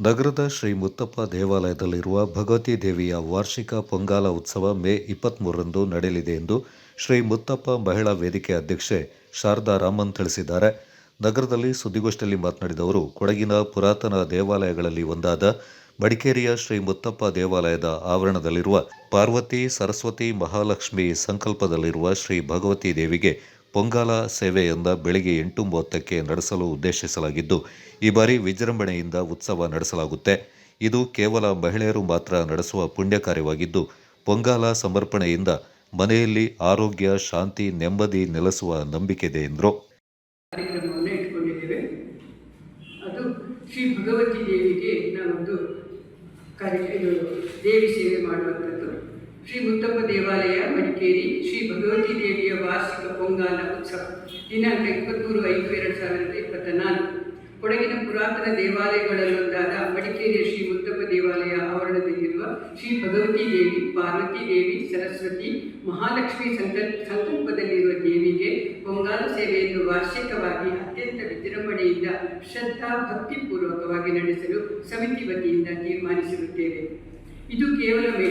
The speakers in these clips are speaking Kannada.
ನಗರದ ಶ್ರೀ ಮುತ್ತಪ್ಪ ದೇವಾಲಯದಲ್ಲಿರುವ ಭಗವತಿ ದೇವಿಯ ವಾರ್ಷಿಕ ಪೊಂಗಾಲ ಉತ್ಸವ ಮೇ ಇಪ್ಪತ್ತ್ಮೂರರಂದು ನಡೆಯಲಿದೆ ಎಂದು ಶ್ರೀ ಮುತ್ತಪ್ಪ ಮಹಿಳಾ ವೇದಿಕೆ ಅಧ್ಯಕ್ಷೆ ಶಾರದಾ ರಾಮನ್ ತಿಳಿಸಿದ್ದಾರೆ. ನಗರದಲ್ಲಿ ಸುದ್ದಿಗೋಷ್ಠಿಯಲ್ಲಿ ಮಾತನಾಡಿದ ಅವರು, ಕೊಡಗಿನ ಪುರಾತನ ದೇವಾಲಯಗಳಲ್ಲಿ ಒಂದಾದ ಮಡಿಕೇರಿಯ ಶ್ರೀ ಮುತ್ತಪ್ಪ ದೇವಾಲಯದ ಆವರಣದಲ್ಲಿರುವ ಪಾರ್ವತಿ, ಸರಸ್ವತಿ, ಮಹಾಲಕ್ಷ್ಮಿ ಸಂಕಲ್ಪದಲ್ಲಿರುವ ಶ್ರೀ ಭಗವತಿ ದೇವಿಗೆ ಪೊಂಗಾಲ ಸೇವೆಯಿಂದ ಬೆಳಿಗ್ಗೆ ಎಂಟು ಮೂವತ್ತಕ್ಕೆ ನಡೆಸಲು ಉದ್ದೇಶಿಸಲಾಗಿದ್ದು, ಈ ಬಾರಿ ವಿಜೃಂಭಣೆಯಿಂದ ಉತ್ಸವ ನಡೆಸಲಾಗುತ್ತೆ. ಇದು ಕೇವಲ ಮಹಿಳೆಯರು ಮಾತ್ರ ನಡೆಸುವ ಪುಣ್ಯ ಕಾರ್ಯವಾಗಿದ್ದು ಪೊಂಗಾಲ ಸಮರ್ಪಣೆಯಿಂದ ಮನೆಯಲ್ಲಿ ಆರೋಗ್ಯ, ಶಾಂತಿ, ನೆಮ್ಮದಿ ನೆಲೆಸುವ ಇದೆ ಎಂದರು. ಶ್ರೀ ಭಗವತಿ ದೇವಿಗೆ ನಾವೊಂದು ದೇವಿ ಸೇವೆ ಮಾಡುವಂಥದ್ದು. ಶ್ರೀ ಮುತ್ತಪ್ಪ ದೇವಾಲಯ, ಮಡಿಕೇರಿ, ಶ್ರೀ ಭಗವತಿ ದೇವಿಯ ವಾರ್ಷಿಕ ಪೊಂಗಾಲ ಉತ್ಸವ. ದಿನಾಂಕ ಇಪ್ಪತ್ತ್ಮೂರು ಐದು ಎರಡು ಸಾವಿರದ ಇಪ್ಪತ್ತ ನಾಲ್ಕು ಕೊಡಗಿನ ಪುರಾತನ ದೇವಾಲಯಗಳಲ್ಲೊಂದಾದ ಮಡಿಕೇರಿಯ ಶ್ರೀ ಮುತ್ತಪ್ಪ ದೇವಾಲಯ ಆವರಣದಲ್ಲಿರುವ ಶ್ರೀ ಭಗವತಿ ದೇವಿ, ಪಾರ್ವತಿ ದೇವಿ, ಸರಸ್ವತಿ, ಮಹಾಲಕ್ಷ್ಮಿ ಸಂಕ ಸಂಕಲ್ಪದಲ್ಲಿರುವ ದೇವಿಗೆ ಪೊಂಗಾಲ ಸೇವೆಯನ್ನು ವಾರ್ಷಿಕವಾಗಿ ಅತ್ಯಂತ ವಿಜೃಂಭಣೆಯಿಂದ ಶ್ರದ್ಧಾ ಭಕ್ತಿಪೂರ್ವಕವಾಗಿ ನಡೆಸಲು ಸಮಿತಿ ವತಿಯಿಂದ ತೀರ್ಮಾನಿಸಿರುತ್ತೇವೆ. ಇದು ಕೇವಲ ಒಂದು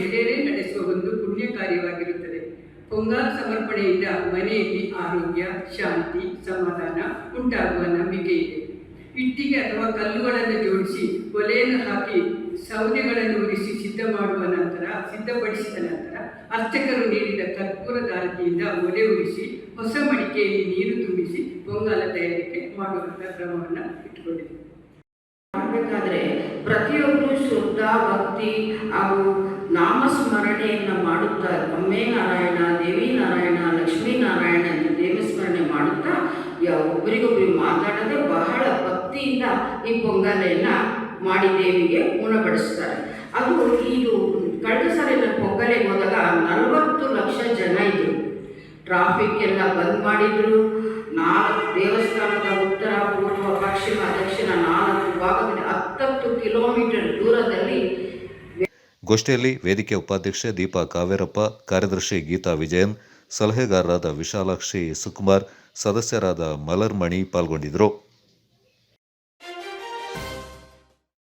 ಪುಣ್ಯ ಕಾರ್ಯವಾಗಿರುತ್ತದೆ ಪೊಂಗಲ್ ಸಮರ್ಪಣೆಯಿಂದ ಮನೆಯಲ್ಲಿ ಆರೋಗ್ಯ, ಶಾಂತಿ, ಸಮಾಧಾನ ಉಂಟಾಗುವ ನಂಬಿಕೆ ಇದೆ. ಇಟ್ಟಿಗೆ ಅಥವಾ ಕಲ್ಲುಗಳನ್ನು ಜೋಡಿಸಿ ಒಲೆಯನ್ನು ಹಾಕಿ ಸೌದೆಗಳನ್ನು ಉರಿಸಿ ಸಿದ್ಧ ಮಾಡುವ ನಂತರ, ಸಿದ್ಧಪಡಿಸಿದ ನಂತರ ಅರ್ಚಕರು ನೀಡಿದ ಕರ್ಪೂರ ದಾರತಿಯಿಂದ ಒಲೆ ಉರಿಸಿ ಹೊಸ ಮಡಿಕೆಯಲ್ಲಿ ನೀರು ತುಂಬಿಸಿ ಪೊಂಗಲ ತಯಾರಿಕೆ ಮಾಡುವಂತಹ ಕ್ರಮವನ್ನು ಇಟ್ಟುಕೊಂಡಿದೆ ಮಾಡಬೇಕಾದ್ರೆ ಪ್ರತಿಯೊಬ್ಬರು ಶ್ರದ್ಧಾ ಭಕ್ತಿ ಹಾಗೂ ನಾಮಸ್ಮರಣೆಯನ್ನು ಮಾಡುತ್ತಾ ಅಮ್ಮೇ ನಾರಾಯಣ ದೇವಿ ನಾರಾಯಣ ಲಕ್ಷ್ಮೀ ನಾರಾಯಣ ಅಂತ ದೇವಿ ಸ್ಮರಣೆ ಮಾಡುತ್ತಾ ಒಬ್ಬರಿಗೊಬ್ಬರು ಮಾತಾಡದೆ ಬಹಳ ಭಕ್ತಿಯಿಂದ ಈ ಪೊಂಗಲೆಯನ್ನು ಮಾಡಿ ದೇವಿಗೆ ಉಣಬಡಿಸ್ತಾರೆ ಅದು ಇದು ಕಳೆದ ಸಾರಿ ನಾನು ಪೊಂಗಲಿಗೆ ಹೋದಾಗ ನಲವತ್ತು ಲಕ್ಷ ಜನ ಇದ್ದರು ಟ್ರಾಫಿಕ್ ಎಲ್ಲ ಬಂದ್ ಮಾಡಿದ್ರು. ನಾಲ್ಕು ದೇವಸ್ಥಾನದ ಉತ್ತರ, ಪೂರ್ವ, ಪಶ್ಚಿಮ, ದಕ್ಷಿಣ ನಾಲ್ಕು ಭಾಗದಲ್ಲಿ ಹತ್ತತ್ತು ಕಿಲೋಮೀಟರ್ ಗೋಷ್ಠಿಯಲ್ಲಿ ವೇದಿಕೆ ಉಪಾಧ್ಯಕ್ಷೆ ದೀಪಾ ಕಾವೇರಪ್ಪ ಕಾರ್ಯದರ್ಶಿ ಗೀತಾ ವಿಜಯನ್ ಸಲಹೆಗಾರರಾದ ವಿಶಾಲಾಕ್ಷಿ ಸುಕುಮಾರ್ ಸದಸ್ಯರಾದ ಮಲರ್ಮಣಿ ಪಾಲ್ಗೊಂಡಿದ್ದರು.